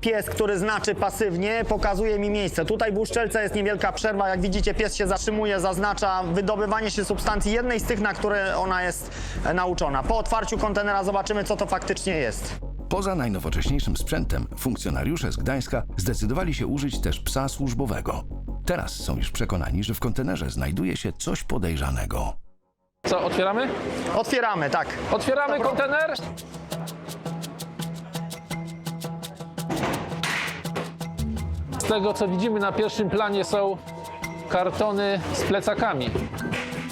Pies, który znaczy pasywnie, pokazuje mi miejsce. Tutaj w uszczelce jest niewielka przerwa. Jak widzicie, pies się zatrzymuje, zaznacza wydobywanie się substancji jednej z tych, na które ona jest nauczona. Po otwarciu kontenera zobaczymy, co to faktycznie jest. Poza najnowocześniejszym sprzętem, funkcjonariusze z Gdańska zdecydowali się użyć też psa służbowego. Teraz są już przekonani, że w kontenerze znajduje się coś podejrzanego. Co, otwieramy? Otwieramy, tak. Otwieramy kontener. Z tego co widzimy na pierwszym planie są kartony z plecakami.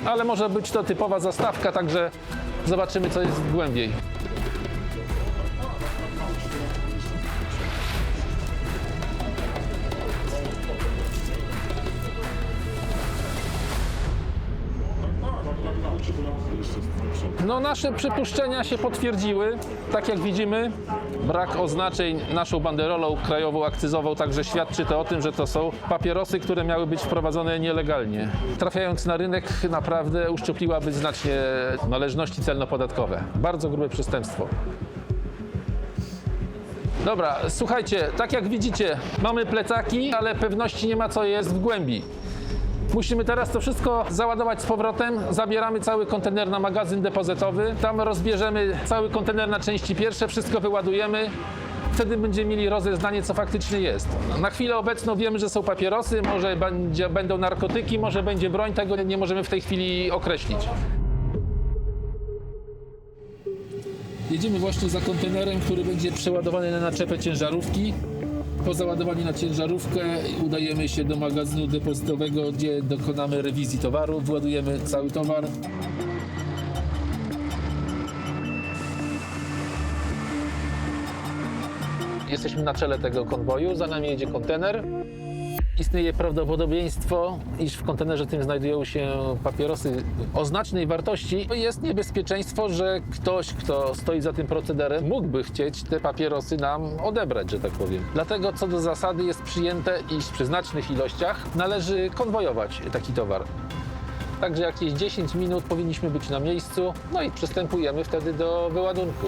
Ale może być to typowa zastawka, także zobaczymy co jest głębiej. No nasze przypuszczenia się potwierdziły. Tak jak widzimy, brak oznaczeń naszą banderolą krajową akcyzową także świadczy to o tym, że to są papierosy, które miały być wprowadzone nielegalnie. Trafiając na rynek naprawdę uszczupliłaby znacznie należności celno-podatkowe. Bardzo grube przestępstwo. Dobra, słuchajcie, tak jak widzicie, mamy plecaki, ale pewności nie ma co jest w głębi. Musimy teraz to wszystko załadować z powrotem. Zabieramy cały kontener na magazyn depozytowy. Tam rozbierzemy cały kontener na części pierwsze, wszystko wyładujemy. Wtedy będziemy mieli rozeznanie, co faktycznie jest. Na chwilę obecną wiemy, że są papierosy, może będzie, będą narkotyki, może będzie broń, tego nie możemy w tej chwili określić. Jedziemy właśnie za kontenerem, który będzie przeładowany na naczepę ciężarówki. Po załadowaniu na ciężarówkę udajemy się do magazynu depozytowego, gdzie dokonamy rewizji towaru, władujemy cały towar. Jesteśmy na czele tego konwoju, za nami jedzie kontener. Istnieje prawdopodobieństwo, iż w kontenerze tym znajdują się papierosy o znacznej wartości. Jest niebezpieczeństwo, że ktoś, kto stoi za tym procederem, mógłby chcieć te papierosy nam odebrać, że tak powiem. Dlatego co do zasady jest przyjęte, iż przy znacznych ilościach należy konwojować taki towar. Także jakieś 10 minut powinniśmy być na miejscu, no i przystępujemy wtedy do wyładunku.